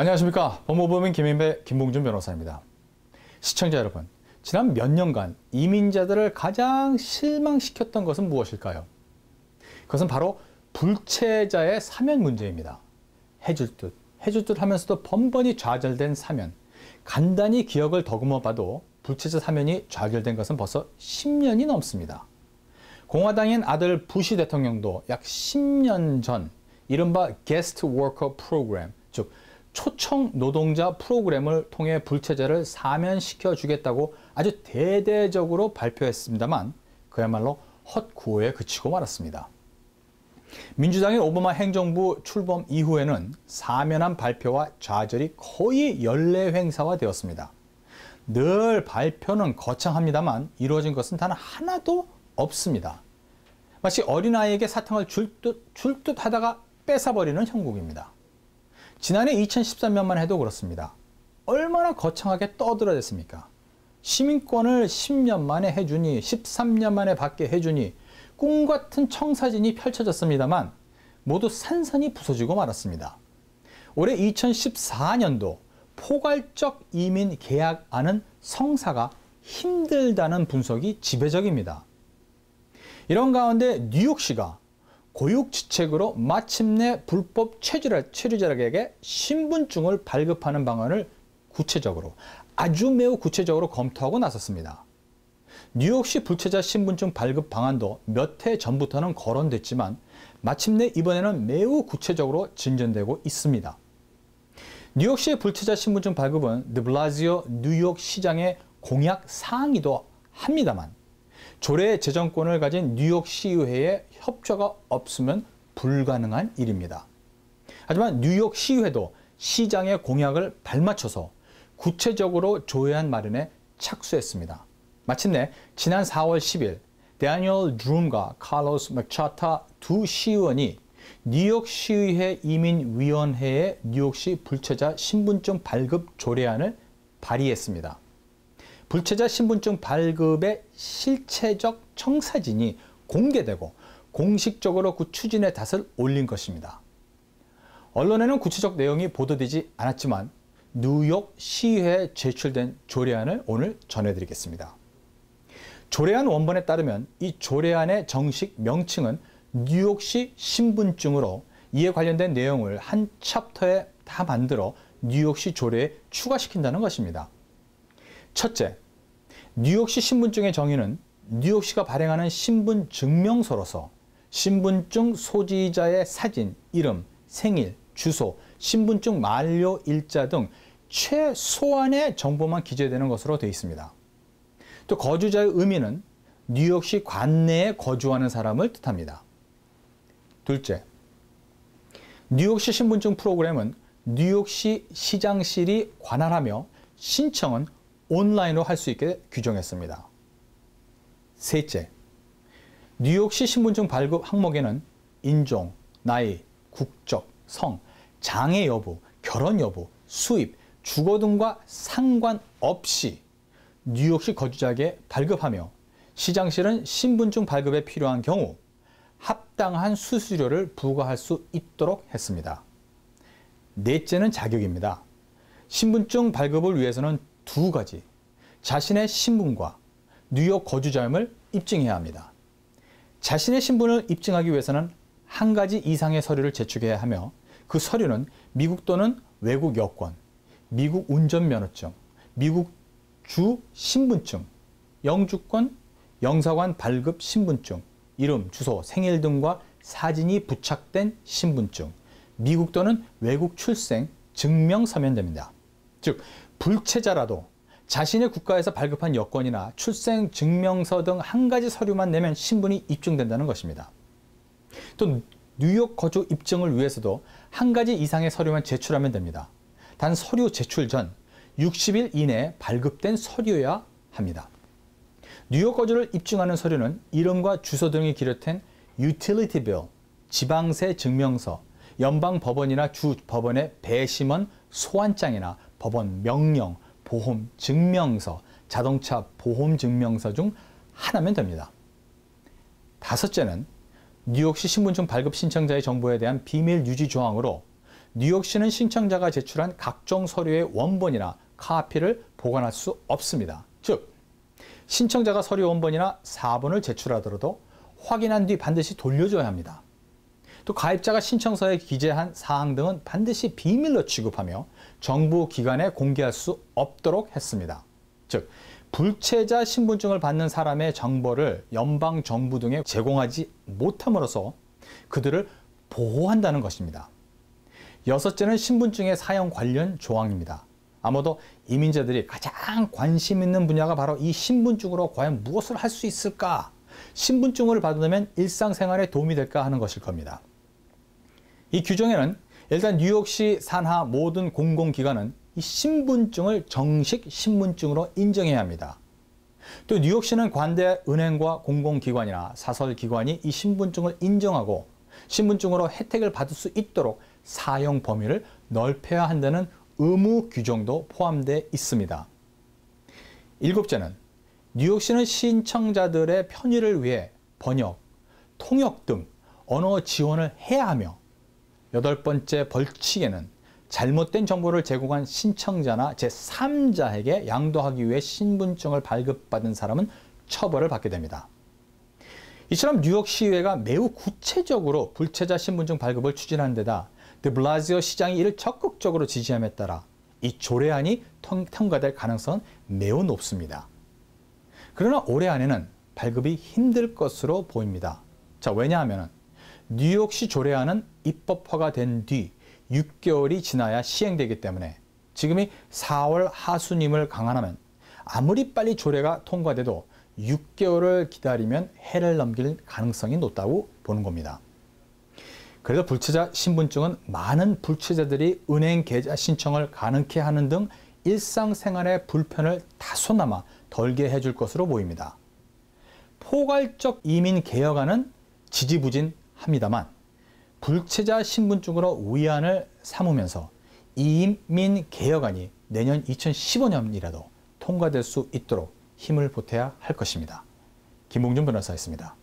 안녕하십니까. 법무법인 김인배 김봉준 변호사입니다. 시청자 여러분, 지난 몇 년간 이민자들을 가장 실망시켰던 것은 무엇일까요? 그것은 바로 불체자의 사면 문제입니다. 해줄 듯, 해줄 듯 하면서도 번번이 좌절된 사면. 간단히 기억을 더듬어 봐도 불체자 사면이 좌절된 것은 벌써 10년이 넘습니다. 공화당인 아들 부시 대통령도 약 10년 전 이른바 게스트 워커 프로그램, 즉 초청 노동자 프로그램을 통해 불체자를 사면시켜 주겠다고 아주 대대적으로 발표했습니다만 그야말로 헛구호에 그치고 말았습니다. 민주당의 오바마 행정부 출범 이후에는 사면한 발표와 좌절이 거의 연례 행사화 되었습니다. 늘 발표는 거창합니다만 이루어진 것은 단 하나도 없습니다. 마치 어린아이에게 사탕을 줄 듯, 줄 듯 하다가 뺏어버리는 형국입니다. 지난해 2013년만 해도 그렇습니다. 얼마나 거창하게 떠들어댔습니까? 시민권을 10년 만에 해주니 13년 만에 받게 해주니 꿈 같은 청사진이 펼쳐졌습니다만 모두 산산이 부서지고 말았습니다. 올해 2014년도 포괄적 이민 계약안은 성사가 힘들다는 분석이 지배적입니다. 이런 가운데 뉴욕시가 고육지책으로 마침내 불법 체류자에게 신분증을 발급하는 방안을 구체적으로 아주 매우 구체적으로 검토하고 나섰습니다. 뉴욕시 불체자 신분증 발급 방안도 몇 해 전부터는 거론됐지만 마침내 이번에는 매우 구체적으로 진전되고 있습니다. 뉴욕시의 불체자 신분증 발급은 드블라지오 뉴욕 시장의 공약 사항이기도 합니다만 조례 재정권을 가진 뉴욕 시의회의 협조가 없으면 불가능한 일입니다. 하지만 뉴욕 시의회도 시장의 공약을 발맞춰서 구체적으로 조회안 마련에 착수했습니다. 마침내 지난 4월 10일 데니얼 드룸과 칼로스 맥차타 두 시의원이 뉴욕 시의회 이민위원회의 뉴욕시 불체자 신분증 발급 조례안을 발의했습니다. 불체자 신분증 발급의 실체적 청사진이 공개되고 공식적으로 그 추진의 닷을 올린 것입니다. 언론에는 구체적 내용이 보도되지 않았지만 뉴욕 시의회에 제출된 조례안을 오늘 전해드리겠습니다. 조례안 원본에 따르면 이 조례안의 정식 명칭은 뉴욕시 신분증으로 이에 관련된 내용을 한 챕터에 다 만들어 뉴욕시 조례에 추가시킨다는 것입니다. 첫째, 뉴욕시 신분증의 정의는 뉴욕시가 발행하는 신분 증명서로서 신분증 소지자의 사진, 이름, 생일, 주소, 신분증 만료 일자 등 최소한의 정보만 기재되는 것으로 되어 있습니다. 또 거주자의 의미는 뉴욕시 관내에 거주하는 사람을 뜻합니다. 둘째, 뉴욕시 신분증 프로그램은 뉴욕시 시장실이 관할하며 신청은 온라인으로 할 수 있게 규정했습니다. 셋째, 뉴욕시 신분증 발급 항목에는 인종, 나이, 국적, 성, 장애 여부, 결혼 여부, 수입, 주거 등과 상관없이 뉴욕시 거주자에게 발급하며 시장실은 신분증 발급에 필요한 경우 합당한 수수료를 부과할 수 있도록 했습니다. 넷째는 자격입니다. 신분증 발급을 위해서는 두 가지, 자신의 신분과 뉴욕 거주자임을 입증해야 합니다. 자신의 신분을 입증하기 위해서는 한 가지 이상의 서류를 제출해야 하며 그 서류는 미국 또는 외국 여권, 미국 운전면허증, 미국 주 신분증, 영주권, 영사관 발급 신분증, 이름, 주소, 생일 등과 사진이 부착된 신분증, 미국 또는 외국 출생 증명 서면 됩니다. 즉, 불체자라도 자신의 국가에서 발급한 여권이나 출생 증명서 등 한 가지 서류만 내면 신분이 입증된다는 것입니다. 또 뉴욕 거주 입증을 위해서도 한 가지 이상의 서류만 제출하면 됩니다. 단 서류 제출 전 60일 이내에 발급된 서류여야 합니다. 뉴욕 거주를 입증하는 서류는 이름과 주소 등이 기록된 빌, 지방세 증명서, 연방 법원이나 주 법원의 배심원 소환장이나 법원 명령, 보험 증명서, 자동차 보험 증명서 중 하나면 됩니다. 다섯째는 뉴욕시 신분증 발급 신청자의 정보에 대한 비밀 유지 조항으로 뉴욕시는 신청자가 제출한 각종 서류의 원본이나 카피를 보관할 수 없습니다. 즉, 신청자가 서류 원본이나 사본을 제출하더라도 확인한 뒤 반드시 돌려줘야 합니다. 또 가입자가 신청서에 기재한 사항 등은 반드시 비밀로 취급하며 정부 기관에 공개할 수 없도록 했습니다. 즉, 불체자 신분증을 받는 사람의 정보를 연방 정부 등에 제공하지 못함으로써 그들을 보호한다는 것입니다. 여섯째는 신분증의 사용 관련 조항입니다. 아마도 이민자들이 가장 관심 있는 분야가 바로 이 신분증으로 과연 무엇을 할 수 있을까? 신분증을 받으면 일상생활에 도움이 될까 하는 것일 겁니다. 이 규정에는 일단 뉴욕시 산하 모든 공공기관은 이 신분증을 정식 신분증으로 인정해야 합니다. 또 뉴욕시는 관대 은행과 공공기관이나 사설기관이 이 신분증을 인정하고 신분증으로 혜택을 받을 수 있도록 사용 범위를 넓혀야 한다는 의무 규정도 포함되어 있습니다. 일곱째는 뉴욕시는 신청자들의 편의를 위해 번역, 통역 등 언어 지원을 해야 하며 여덟 번째 벌칙에는 잘못된 정보를 제공한 신청자나 제3자에게 양도하기 위해 신분증을 발급받은 사람은 처벌을 받게 됩니다. 이처럼 뉴욕 시의회가 매우 구체적으로 불체자 신분증 발급을 추진하는 데다 드블라지오 시장이 이를 적극적으로 지지함에 따라 이 조례안이 통과될 가능성은 매우 높습니다. 그러나 올해 안에는 발급이 힘들 것으로 보입니다. 자, 왜냐하면 뉴욕시 조례안은 입법화가 된 뒤 6개월이 지나야 시행되기 때문에 지금이 4월 하순임을 강화하면 아무리 빨리 조례가 통과돼도 6개월을 기다리면 해를 넘길 가능성이 높다고 보는 겁니다. 그래서 불체자 신분증은 많은 불체자들이 은행 계좌 신청을 가능케 하는 등 일상생활의 불편을 다소나마 덜게 해줄 것으로 보입니다. 포괄적 이민 개혁안은 지지부진합니다만 불체자 신분증으로 위안을 삼으면서 이민 개혁안이 내년 2015년이라도 통과될 수 있도록 힘을 보태야 할 것입니다. 김봉준 변호사였습니다.